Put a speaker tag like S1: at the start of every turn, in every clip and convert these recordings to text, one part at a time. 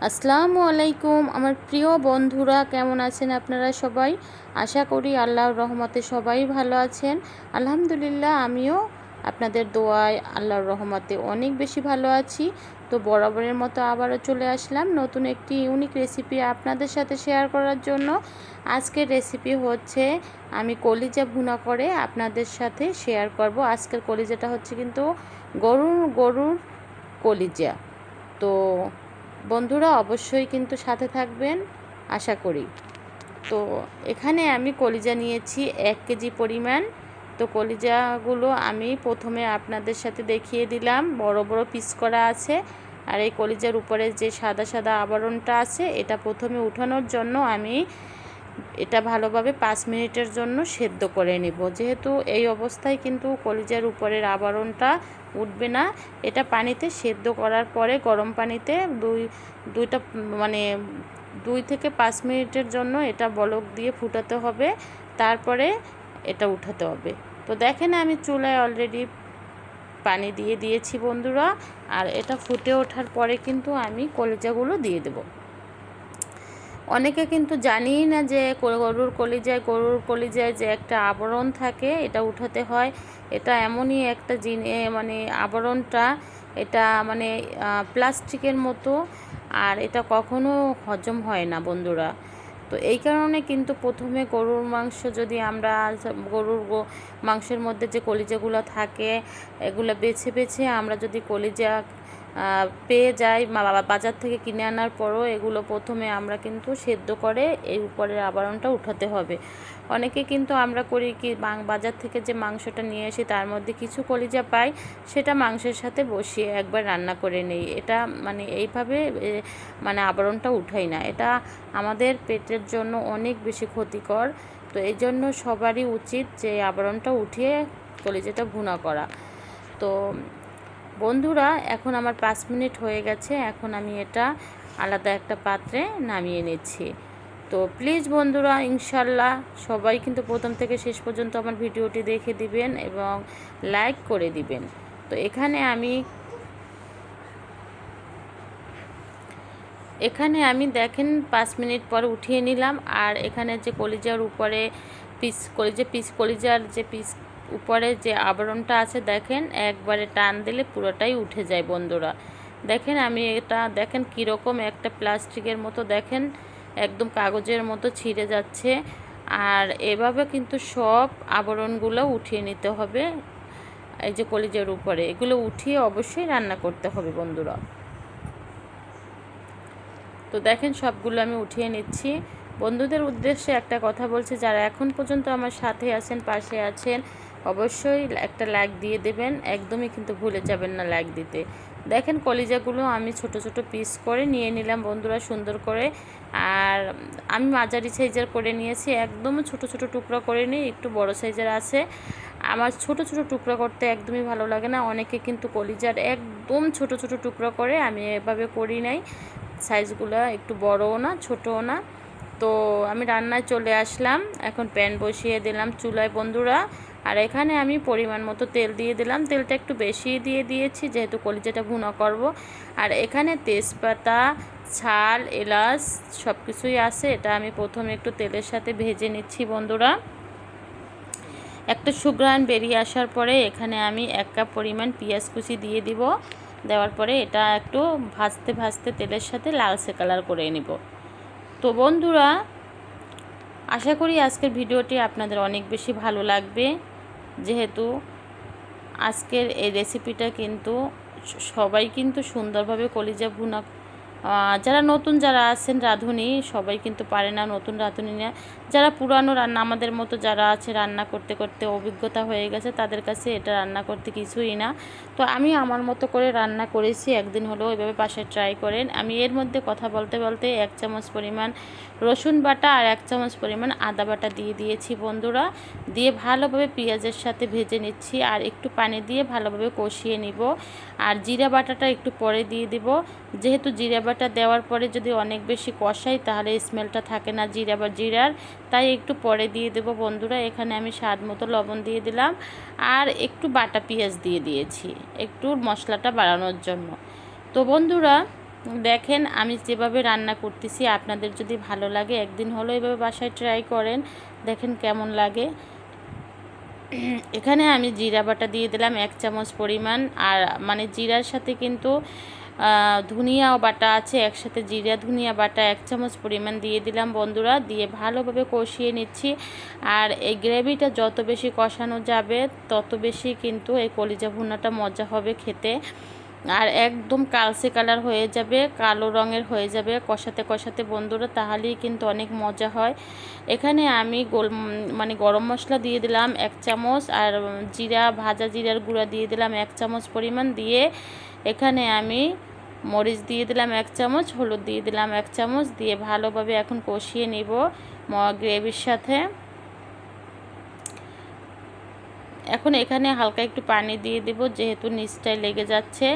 S1: আসসালামু আলাইকুম। আমার প্রিয় বন্ধুরা, কেমন আছেন আপনারা সবাই? আশা করি আল্লাহর রহমতে সবাই ভালো আছেন। আলহামদুলিল্লাহ, আমিও আপনাদের দোয়ায় আল্লাহর রহমতে অনেক বেশি ভালো আছি। তো বরাবরের মতো আবারও চলে আসলাম নতুন একটি ইউনিক রেসিপি আপনাদের সাথে শেয়ার করার জন্য। আজকের রেসিপি হচ্ছে, আমি কলিজা ভুনা করে আপনাদের সাথে শেয়ার করব। আজকের কলিজাটা হচ্ছে কিন্তু গরুর গরুর কলিজা। তো বন্ধুরা অবশ্যই কিন্তু সাথে থাকবেন, আশা করি। তো এখানে আমি কলিজা নিয়েছি এক কেজি পরিমাণ। তো কলিজাগুলো আমি প্রথমে আপনাদের সাথে দেখিয়ে দিলাম। বড় বড় পিস করা আছে। আর এই কলিজার উপরে যে সাদা সাদা আবরণটা আছে, এটা প্রথমে উঠানোর জন্য আমি এটা ভালোভাবে পাঁচ মিনিটের জন্য সেদ্ধ করে নিব। যেহেতু এই অবস্থায় কিন্তু কলিজার উপরের আবরণটা উঠবে না, এটা পানিতে সেদ্ধ করার পরে গরম পানিতে দুই, দুইটা মানে দুই থেকে পাঁচ মিনিটের জন্য এটা বলক দিয়ে ফুটাতে হবে, তারপরে এটা উঠাতে হবে। তো দেখেন আমি চুলায় অলরেডি পানি দিয়ে দিয়েছি বন্ধুরা, আর এটা ফুটে ওঠার পরে কিন্তু আমি কলিজাগুলো দিয়ে দেবো। অনেকে কিন্তু জানিই না যে গরুর কলিজায় গরুর কলিজায় যে একটা আবরণ থাকে, এটা উঠাতে হয়। এটা এমনই একটা জিনিস মানে আবরণটা, এটা মানে প্লাস্টিকের মতো, আর এটা কখনো হজম হয় না বন্ধুরা। তো এই কারণে কিন্তু প্রথমে গরুর মাংস যদি আমরা গরুর মাংসের মধ্যে যে কলিজাগুলো থাকে, এগুলো বেছে বেছে আমরা যদি কলিজা পেয়ে যাই বাজার থেকে কিনে আনার পরও এগুলো প্রথমে আমরা কিন্তু সেদ্ধ করে এই উপরের আবরণটা উঠাতে হবে। অনেকে কিন্তু আমরা করি কি বাজার থেকে যে মাংসটা নিয়ে আসি তার মধ্যে কিছু কলিজা পাই, সেটা মাংসের সাথে বসিয়ে একবার রান্না করে নেই। এটা মানে এইভাবে মানে আবরণটা উঠাই না। এটা আমাদের পেটের জন্য অনেক বেশি ক্ষতিকর। তো এই জন্য সবারই উচিত যে আবরণটা উঠিয়ে কলিজাটা ভুনা করা। তো বন্ধুরা, এখন আমার পাঁচ মিনিট হয়ে গেছে। এখন আমি এটা আলাদা একটা পাত্রে নামিয়ে নিচ্ছি। তো প্লিজ বন্ধুরা, ইনশাল্লাহ সবাই কিন্তু প্রথম থেকে শেষ পর্যন্ত আমার ভিডিওটি দেখে দিবেন এবং লাইক করে দিবেন। তো এখানে আমি এখানে আমি দেখেন পাঁচ মিনিট পর উঠিয়ে নিলাম। আর এখানে যে কলিজার উপরে পিস কলিজা পিস কলিজার যে পিস উপরে যে আবরণটা আছে দেখেন, একবারে টান দিলে পুরোটাই উঠে যায় বন্ধুরা। দেখেন আমি এটা, দেখেন কীরকম একটা প্লাস্টিকের মতো, দেখেন একদম কাগজের মতো ছিঁড়ে যাচ্ছে। আর এভাবে কিন্তু সব আবরণগুলো উঠিয়ে নিতে হবে, এই যে কলিজের উপরে। এগুলো উঠিয়ে অবশ্যই রান্না করতে হবে বন্ধুরা। তো দেখেন সবগুলো আমি উঠিয়ে নিচ্ছি। বন্ধুদের উদ্দেশ্যে একটা কথা বলছি, যারা এখন পর্যন্ত আমার সাথে আছেন, পাশে আছেন অবশ্যই একটা লাইক দিয়ে দেবেন, একদমই কিন্তু ভুলে যাবেন না লাইক দিতে। দেখেন কলিজাগুলো আমি ছোট ছোট পিস করে নিয়ে নিলাম বন্ধুরা সুন্দর করে। আর আমি মাঝারি সাইজের করে নিয়েছি, একদমই ছোট ছোট টুকরা করে নিই, একটু বড় সাইজের আছে। আমার ছোট ছোট টুকরা করতে একদমই ভালো লাগে না, অনেকে কিন্তু কলিজার একদম ছোট ছোট টুকরা করে, আমি এভাবে করি নাই। সাইজগুলো একটু বড়ও না, ছোটও না। তো আমি রান্নায় চলে আসলাম, এখন প্যান বসিয়ে দিলাম চুলায় বন্ধুরা। আর এখানে আমি পরিমাণ মতো তেল দিয়ে দিলাম। তেলটা একটু বেশি দিয়ে দিয়েছি, যেহেতু কলিজাটা ভুনা করব। আর এখানে তেজপাতা, ছাল, এলাচ সব কিছুই আছে। এটা আমি প্রথমে একটু তেলের সাথে ভেজে নিচ্ছি বন্ধুরা। একটা সুগ্রান বেরিয়ে আসার পরে এখানে আমি এক কাপ পরিমাণ পেঁয়াজ কুচি দিয়ে দিব। দেওয়ার পরে এটা একটু ভাজতে ভাজতে তেলের সাথে লালচে কালার করে নিব। তো বন্ধুরা, আশা করি আজকের ভিডিওটি আপনাদের অনেক বেশি ভালো লাগবে। যেহেতু আজকের এই রেসিপিটা কিন্তু সবাই কিন্তু সুন্দরভাবে কলিজা ভুনা যারা নতুন যারা আছেন রাঁধুনি, সবাই কিন্তু পারে না নতুন রাঁধুনি না যারা পুরানো রান্না, আমাদের মতো যারা আছে রান্না করতে করতে অভিজ্ঞতা হয়ে গেছে, তাদের কাছে এটা রান্না করতে কিছুই না। তো আমি আমার মতো করে রান্না করেছি, একদিন হলেও এভাবে পাশে ট্রাই করেন। আমি এর মধ্যে কথা বলতে বলতে এক চামচ পরিমাণ রসুন বাটা আর এক চামচ পরিমাণ আদা বাটা দিয়ে দিয়েছি বন্ধুরা। দিয়ে ভালোভাবে পেঁয়াজের সাথে ভেজে নিচ্ছি আর একটু পানি দিয়ে ভালোভাবে কষিয়ে নিব। আর জিরা বাটাটা একটু পরে দিয়ে দিব। যেহেতু জিরা বাটা দেওয়ার পরে যদি অনেক বেশি কষাই, তাহলে স্মেলটা থাকে না জিরা বা জিরার। তাই একটু পরে দিয়ে দেব বন্ধুরা। এখানে আমি স্বাদ মতো লবণ দিয়ে দিলাম আর একটু বাটা পেঁয়াজ দিয়ে দিয়েছি একটু মশলাটা বাড়ানোর জন্য। তো বন্ধুরা, দেখেন আমি যেভাবে রান্না করতেছি, আপনাদের যদি ভালো লাগে একদিন হলো এভাবে বাসায় ট্রাই করেন, দেখেন কেমন লাগে। এখানে আমি জিরা বাটা দিয়ে দিলাম এক চামচ পরিমাণ, আর মানে জিরার সাথে কিন্তু ধুনিয়াও বাটা আছে, একসাথে জিরা ধুনিয়া বাটা এক চামচ পরিমাণ দিয়ে দিলাম বন্ধুরা, দিয়ে ভালোভাবে কষিয়ে নিচ্ছি। আর এই গ্রেভিটা যত বেশি কষানো যাবে, তত বেশি কিন্তু এই কলিজা ভুনাটা মজা হবে খেতে। আর একদম কালসে কালার হয়ে যাবে, কালো রঙের হয়ে যাবে, কষাতে কষাতে বন্ধুরা, তাহলেই কিন্তু অনেক মজা হয়। এখানে আমি গোল মানে গরম মশলা দিয়ে দিলাম এক চামচ আর জিরা, ভাজা জিরার গুঁড়া দিয়ে দিলাম এক চামচ পরিমাণ দিয়ে। এখানে আমি মরিচ দিয়ে দিলাম এক চামচ, হলুদ দিয়ে দিলাম এক চামচ, দিয়ে ভালোভাবে এখন কষিয়ে নিব গ্রেভির সাথে। এখন এখানে হালকা একটু পানি দিয়ে দেব, যেহেতু নিচটায় লেগে যাচ্ছে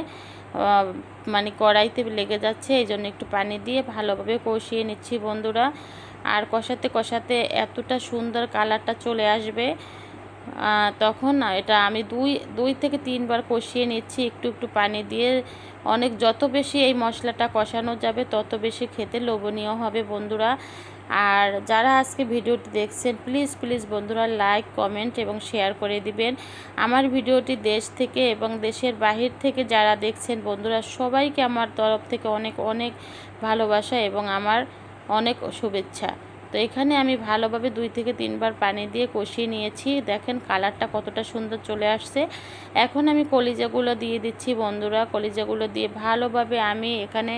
S1: মানে কড়াইতে লেগে যাচ্ছে, এই জন্য একটু পানি দিয়ে ভালোভাবে কষিয়ে নিচ্ছি বন্ধুরা। আর কষাতে কষাতে এতটা সুন্দর কালারটা চলে আসবে তখন এটা আমি দুই দুই থেকে তিনবার কষিয়ে নিচ্ছি, একটু একটু পানি দিয়ে। অনেক, যত বেশি এই মশলাটা কষানো যাবে, তত বেশি খেতে লোভনীয় হবে বন্ধুরা। আর যারা আজকে ভিডিওটি দেখছেন প্লিজ প্লিজ বন্ধুরা লাইক কমেন্ট এবং শেয়ার করে দিবেন। আমার ভিডিওটি দেশ থেকে এবং দেশের বাহির থেকে যারা দেখছেন, বন্ধুরা সবাইকে আমার তরফ থেকে অনেক অনেক ভালোবাসা এবং আমার অনেক শুভেচ্ছা। তো এখানে আমি ভালোভাবে দুই থেকে তিনবার পানি দিয়ে কষিয়ে নিয়েছি। দেখেন কালারটা কতটা সুন্দর চলে আসছে। এখন আমি কলিজাগুলো দিয়ে দিচ্ছি বন্ধুরা। কলিজাগুলো দিয়ে ভালোভাবে আমি এখানে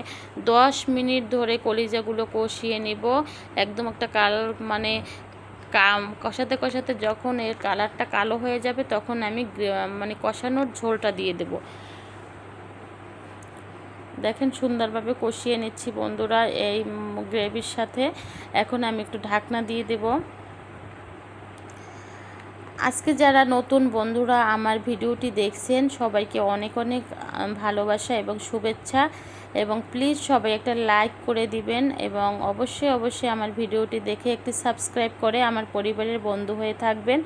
S1: দশ মিনিট ধরে কলিজাগুলো কষিয়ে নিব। একদম একটা কালার মানে কাম কষাতে কষাতে যখন এর কালারটা কালো হয়ে যাবে তখন আমি মানে কষানোর ঝোলটা দিয়ে দেবো। দেখেন সুন্দরভাবে কষিয়ে নিচ্ছি বন্ধুরা এই গ্রেভির সাথে। এখন আমি একটু ঢাকনা দিয়ে দেব। আজকে যারা নতুন বন্ধুরা আমার ভিডিওটি দেখছেন, সবাইকে অনেক অনেক ভালোবাসা এবং শুভেচ্ছা। এবং প্লিজ সবাই একটা লাইক করে দিবেন এবং অবশ্যই অবশ্যই আমার ভিডিওটি দেখে একটি সাবস্ক্রাইব করে আমার পরিবারের বন্ধু হয়ে থাকবেন।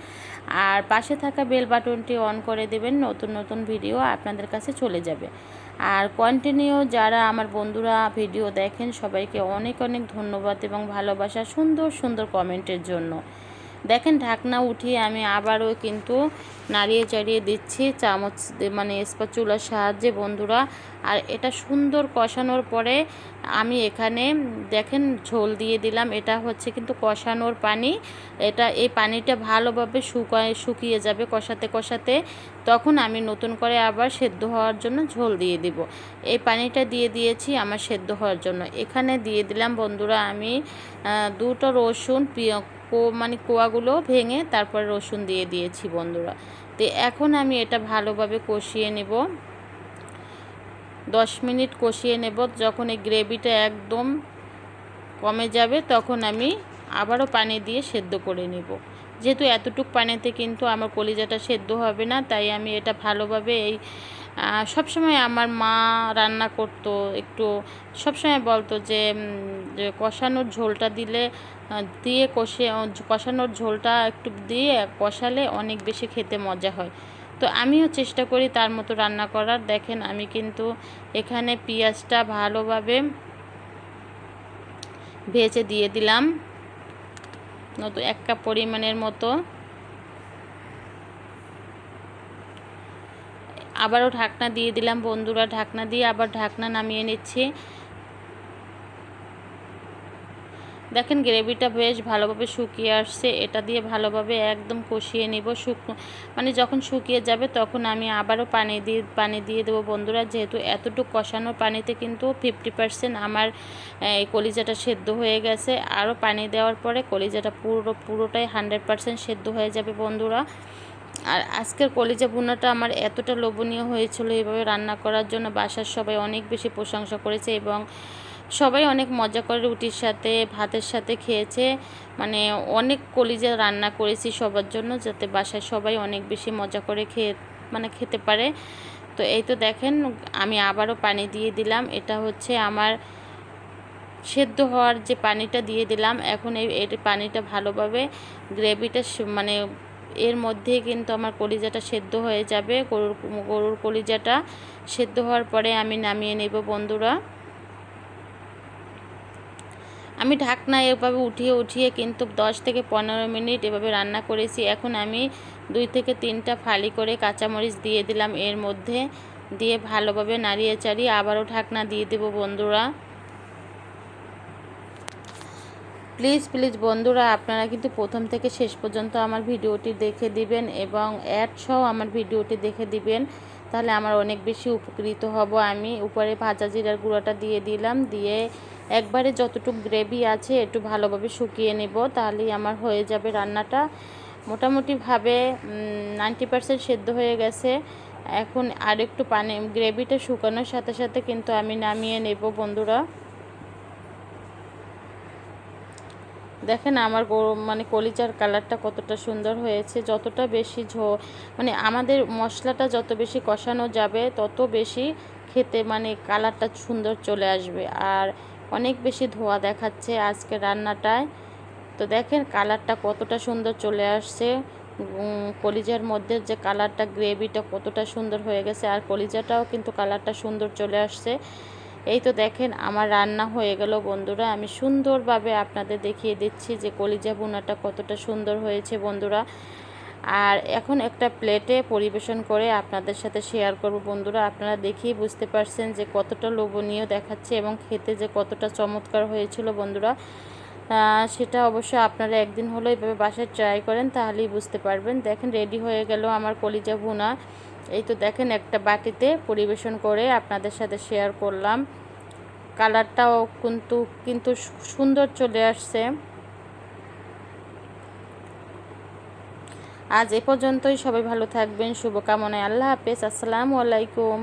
S1: আর পাশে থাকা বেল বাটনটি অন করে দেবেন, নতুন নতুন ভিডিও আপনাদের কাছে চলে যাবে। আর কন্টিনিউ যারা আমার বন্ধুরা ভিডিও দেখেন, সবাইকে অনেক অনেক ধন্যবাদ এবং ভালোবাসা সুন্দর সুন্দর কমেন্টের জন্য। দেখেন ঢাকনা উঠিয়ে আমি আবারও কিন্তু নাড়িয়ে চাড়িয়ে দিচ্ছি, চামচ মানে চুলার সাহায্যে বন্ধুরা। আর এটা সুন্দর কষানোর পরে আমি এখানে দেখেন ঝোল দিয়ে দিলাম, এটা হচ্ছে কিন্তু কষানোর পানি। এটা, এই পানিটা ভালোভাবে শুকায়, শুকিয়ে যাবে কষাতে কষাতে। তখন আমি নতুন করে আবার সেদ্ধ হওয়ার জন্য ঝোল দিয়ে দিব। এই পানিটা দিয়ে দিয়েছি আমার সেদ্ধ হওয়ার জন্য। এখানে দিয়ে দিলাম বন্ধুরা আমি দুটো রসুন মানে কোয়াগুলো ভেঙে তারপর রসুন দিয়ে দিয়েছি বন্ধুরা। তো এখন আমি এটা ভালোভাবে কষিয়ে নেব। দশ মিনিট কষিয়ে নেব। যখন এই গ্রেভিটা একদম কমে যাবে, তখন আমি আবারও পানি দিয়ে সেদ্ধ করে নেব। যেহেতু এতটুক পানিতে কিন্তু আমার কলিজাটা সেদ্ধ হবে না, তাই আমি এটা ভালোভাবে এই সবসময় আমার মা রান্না করতো, একটু সবসময় বলতো যে কষানোর ঝোলটা দিলে দিয়ে কষে কষানোর ঝোলটা একটু দিয়ে কষালে অনেক বেশি খেতে মজা হয়। তো আমিও চেষ্টা করি তার মতো রান্না করার। দেখেন আমি কিন্তু এখানে পেঁয়াজটা ভালোভাবে ভেজে দিয়ে দিলাম। নতুন এক কাপ পরিমাণের মতো। আবারও ঢাকনা দিয়ে দিলাম, বন্ধুরা। ঢাকনা দিয়ে আবার ঢাকনা নামিয়ে নিচ্ছি। দেখেন, গ্রেভিটা বেশ ভালোভাবে শুকিয়ে আসছে। এটা দিয়ে ভালোভাবে একদম কষিয়ে নিব। শুকনো মানে যখন শুকিয়ে যাবে, তখন আমি আবারও পানি দিয়ে পানি দিয়ে দেবো। বন্ধুরা, যেহেতু এতটুকু কষানোর পানিতে কিন্তু ফিফটি পার্সেন্ট আমার এই কলিজাটা সেদ্ধ হয়ে গেছে। আরও পানি দেওয়ার পরে কলিজাটা পুরো পুরোটাই হান্ড্রেড পার্সেন্ট সেদ্ধ হয়ে যাবে, বন্ধুরা। আর আজকের কলিজা ভুনাটা আমার এতটা লোভনীয় হয়েছিল এভাবে রান্না করার জন্য। বাসার সবাই অনেক বেশি প্রশংসা করেছে এবং সবাই অনেক মজা করে রুটির সাথে, ভাতের সাথে খেয়েছে। মানে অনেক কলিজা রান্না করেছি সবার জন্য যাতে বাসায় সবাই অনেক বেশি মজা করে খেয়ে মানে খেতে পারে। তো এই তো দেখেন, আমি আবারও পানি দিয়ে দিলাম। এটা হচ্ছে আমার সেদ্ধ হওয়ার যে পানিটা দিয়ে দিলাম। এখন এই পানিটা ভালোভাবে গ্রেভিটা মানে এর মধ্যে কিন্তু আমার কলিজাটা সেদ্ধ হয়ে যাবে। গরুর গরুর কলিজাটা সেদ্ধ হওয়ার পরে আমি নামিয়ে নেব বন্ধুরা। আমি ঢাকনা এভাবে উঠিয়ে উঠিয়ে কিন্তু 10 থেকে পনেরো মিনিট এভাবে রান্না করেছি। এখন আমি দুই থেকে তিনটা ফালি করে কাঁচামরিচ দিয়ে দিলাম। এর মধ্যে দিয়ে ভালোভাবে নাড়িয়ে চাড়িয়ে আবারও ঢাকনা দিয়ে দেব বন্ধুরা। প্লিজ প্লিজ বন্ধুরা, আপনারা কিন্তু প্রথম থেকে শেষ পর্যন্ত আমার ভিডিওটি দেখে দিবেন এবং অ্যাড সহ আমার ভিডিওটি দেখে দিবেন। তাহলে আমার অনেক বেশি উপকৃত হব আমি। উপরে ভাজা জিরার গুঁড়োটা দিয়ে দিলাম, দিয়ে একবারে যতটুকু গ্রেভি আছে একটু ভালোভাবে শুকিয়ে নেব, তাহলেই আমার হয়ে যাবে রান্নাটা। মোটামুটিভাবে নাইনটি পারসেন্ট সেদ্ধ হয়ে গেছে। এখন আর একটু পানি, গ্রেভিটা শুকানোর সাথে সাথে কিন্তু আমি নামিয়ে নেব বন্ধুরা। দেখেন আমার মানে কলিজার কালারটা কতটা সুন্দর হয়েছে, যতটা বেশি ঝো মানে আমাদের মশলাটা যত বেশি কষানো যাবে, তত বেশি খেতে মানে কালারটা সুন্দর চলে আসবে। আর অনেক বেশি ধোয়া দেখাচ্ছে আজকে রান্নাটায়। তো দেখেন কালারটা কতটা সুন্দর চলে আসছে। কলিজার মধ্যে যে কালারটা, গ্রেভিটা কতটা সুন্দর হয়ে গেছে, আর কলিজাটাও কিন্তু কালারটা সুন্দর চলে আসছে। এই তো দেখেন আমার রান্না হয়ে গেল বন্ধুরা। আমি সুন্দরভাবে আপনাদের দেখিয়ে দিচ্ছি যে কলিজা বোনাটা কতটা সুন্দর হয়েছে বন্ধুরা। আর এখন একটা প্লেটে পরিবেশন করে আপনাদের সাথে শেয়ার করব বন্ধুরা। আপনারা দেখেই বুঝতে পারছেন যে কতটা লোভনীয় দেখাচ্ছে এবং খেতে যে কতটা চমৎকার হয়েছিল বন্ধুরা। সেটা অবশ্য আপনারা একদিন হলো এভাবে বাসায় ট্রাই করেন, তাহলেই বুঝতে পারবেন। দেখেন রেডি হয়ে গেল আমার কলিজা ভুনা। এই তো দেখেন একটা বাটিতে পরিবেশন করে আপনাদের সাথে শেয়ার করলাম। কালারটাও কিন্তু কিন্তু সুন্দর চলে আসছে। আজ এ পর্যন্তই, সবাই ভালো থাকবেন, শুভকামনায় আল্লাহ হাফেজ, আসসালামু আলাইকুম।